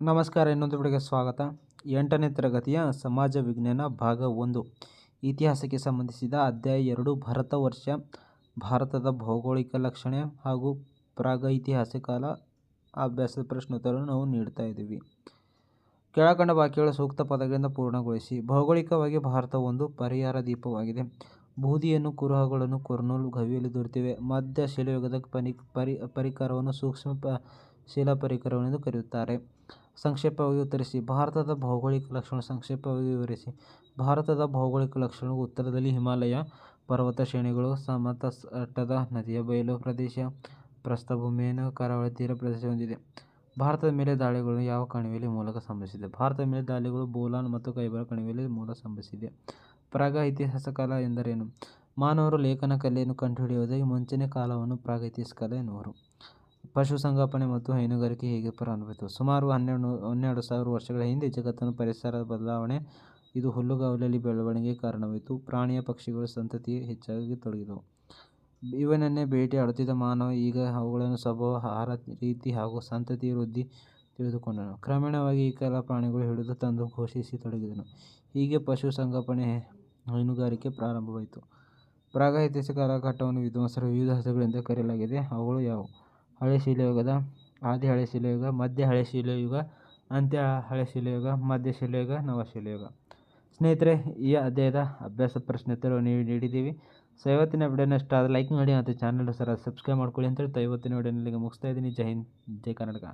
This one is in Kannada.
ನಮಸ್ಕಾರ, ಇನ್ನೊಂದು ವಿಡಿಯೋಗೆ ಸ್ವಾಗತ. ಎಂಟನೇ ತರಗತಿಯ ಸಮಾಜ ವಿಜ್ಞಾನ ಭಾಗ ಒಂದು. ಇತಿಹಾಸಕ್ಕೆ ಸಂಬಂಧಿಸಿದ ಅಧ್ಯಾಯ ಎರಡು, ಭಾರತ ವರ್ಷ, ಭಾರತದ ಭೌಗೋಳಿಕ ಲಕ್ಷಣ ಹಾಗೂ ಪ್ರಾಗೈತಿಹಾಸಿಕ ಕಾಲ ಅಭ್ಯಾಸದ ಪ್ರಶ್ನೋತ್ತರವನ್ನು ನಾವು ನೀಡ್ತಾ ಇದ್ದೀವಿ. ಕೆಳಕಂಡ ವಾಕ್ಯಗಳ ಸೂಕ್ತ ಪದಗಳಿಂದ ಪೂರ್ಣಗೊಳಿಸಿ. ಭೌಗೋಳಿಕವಾಗಿ ಭಾರತ ಒಂದು ಪರಿಹಾರ ದೀಪವಾಗಿದೆ ಬೂದಿಯನ್ನು, ಕುರುಹಗಳನ್ನು, ಕೊರ್ನೂಲ್ ಗವಿಯಲ್ಲಿ ದೊರೆತಿವೆ. ಮಧ್ಯ ಶಿಲಾಯುಗದ ಪನಿ, ಪರಿ, ಪರಿಕರವನ್ನು ಸೂಕ್ಷ್ಮ ಪ ಶಿಲಾ ಪರಿಕರವೆಂದು ಕರೆಯುತ್ತಾರೆ. ಸಂಕ್ಷೇಪವಾಗಿ ಉತ್ತರಿಸಿ. ಭಾರತದ ಭೌಗೋಳಿಕ ಲಕ್ಷಣ ಸಂಕ್ಷೇಪವಾಗಿ ವಿವರಿಸಿ. ಭಾರತದ ಭೌಗೋಳಿಕ ಲಕ್ಷಣವು ಉತ್ತರದಲ್ಲಿ ಹಿಮಾಲಯ ಪರ್ವತ ಶ್ರೇಣಿಗಳು, ಸಮತಟ್ಟಾದ ನದಿಯ ಬಯಲು ಪ್ರದೇಶ, ಪ್ರಸ್ಥಭೂಮಿಯನ್ನು ಕರಾವಳಿ ತೀರ ಪ್ರದೇಶ ಹೊಂದಿದೆ. ಭಾರತದ ಮೇಲೆ ದಾಳಿಗಳು ಯಾವ ಕಣಿವೆಯಲ್ಲಿ ಮೂಲಕ ಸಂಭವಿಸಿದೆ? ಭಾರತದ ಮೇಲೆ ದಾಳಿಗಳು ಬೋಲಾನ್ ಮತ್ತು ಕೈಬರ ಕಣಿವೆಯಲ್ಲಿ ಮೂಲ ಸಂಭವಿಸಿದೆ. ಪ್ರಾಗ ಇತಿಹಾಸ ಕಾಲ ಎಂದರೇನು? ಮಾನವರು ಲೇಖನ ಕಲೆಯನ್ನು ಕಂಡುಹಿಡಿಯುವುದಕ್ಕೆ ಮುಂಚಿನ ಕಾಲವನ್ನು ಪ್ರಾಗೈತಿಹಾಸಿಕ ಕಾಲ ಎನ್ನುವರು. ಪಶುಸಂಗೋಪನೆ ಮತ್ತು ಹೈನುಗಾರಿಕೆ ಹೇಗೆ ಪ್ರಾರಂಭವಾಯಿತು ಸುಮಾರು ಹನ್ನೆರಡು ಹನ್ನೆರಡು ಸಾವಿರ ವರ್ಷಗಳ ಹಿಂದೆ ಜಗತ್ತನ್ನು ಪರಿಸರದ ಬದಲಾವಣೆ, ಇದು ಹುಲ್ಲುಗಾವಲಲ್ಲಿ ಬೆಳವಣಿಗೆಗೆ ಕಾರಣವಾಯಿತು. ಪ್ರಾಣಿಯ ಪಕ್ಷಿಗಳ ಸಂತತಿ ಹೆಚ್ಚಾಗಿ ತೊಡಗಿದವು. ಇವನನ್ನೇ ಬೇಟೆಯಾಡುತ್ತಿದ್ದ ಮಾನವ ಈಗ ಅವುಗಳನ್ನು ಸ್ವಭಾವ ಆಹಾರ ರೀತಿ ಹಾಗೂ ಸಂತತಿ ವೃದ್ಧಿ ತಿಳಿದುಕೊಂಡನು. ಕ್ರಮೇಣವಾಗಿ ಈ ಕೆಲ ಪ್ರಾಣಿಗಳು ಹಿಡಿದು ತಂದು ಘೋಷಿಸತೊಡಗಿದನು ಹೀಗೆ ಪಶುಸಂಗೋಪನೆ ಹೈನುಗಾರಿಕೆ ಪ್ರಾರಂಭವಾಯಿತು. ಪ್ರಾಗೈತಿಹಾಸಿಕ ಕಾಲಘಟ್ಟವನ್ನು ವಿದ್ವಾಂಸರು ವಿವಿಧ ಹೆಸರುಗಳಿಂದ ಕರೆಯಲಾಗಿದೆ. ಅವುಗಳು ಯಾವುವು? ಹಳೆ ಶಿಲಾಯುಗದ ಆದಿ ಹಳೆ ಶಿಲಾಯುಗ ಮಧ್ಯ ಹಳೆ ಶಿಲಾಯುಗ ಅಂತ್ಯ ಹಳೆ ಶಿಲಾಯುಗ ಮಧ್ಯ ಶಿಲಾಯುಗ ನವಶಿಲಾಯುಗ ಸ್ನೇಹಿತರೆ, ಈ ಅಧ್ಯಾಯದ ಅಭ್ಯಾಸ ಪ್ರಶ್ನೋತ್ತರ ನೀವು ನೀಡಿದ್ದೀವಿ. ಸೊ, ಇವತ್ತಿನ ವಿಡಿಯೋನ ಇಷ್ಟ ಆದರೆ ಲೈಕ್ ಮಾಡಿ ಮತ್ತು ಚಾನಲ್ ಸರ ಸಬ್ಸ್ಕ್ರೈಬ್ ಮಾಡ್ಕೊಳ್ಳಿ ಅಂತ ಹೇಳ್ತಾ ಇವತ್ತಿನ ವಿಡಿಯೋನಲ್ಲಿಗೆ ಮುಗಿಸ್ತಾ ಇದ್ದೀನಿ. ಜೈ ಹಿಂದ್, ಜೈ ಕರ್ನಾಟಕ.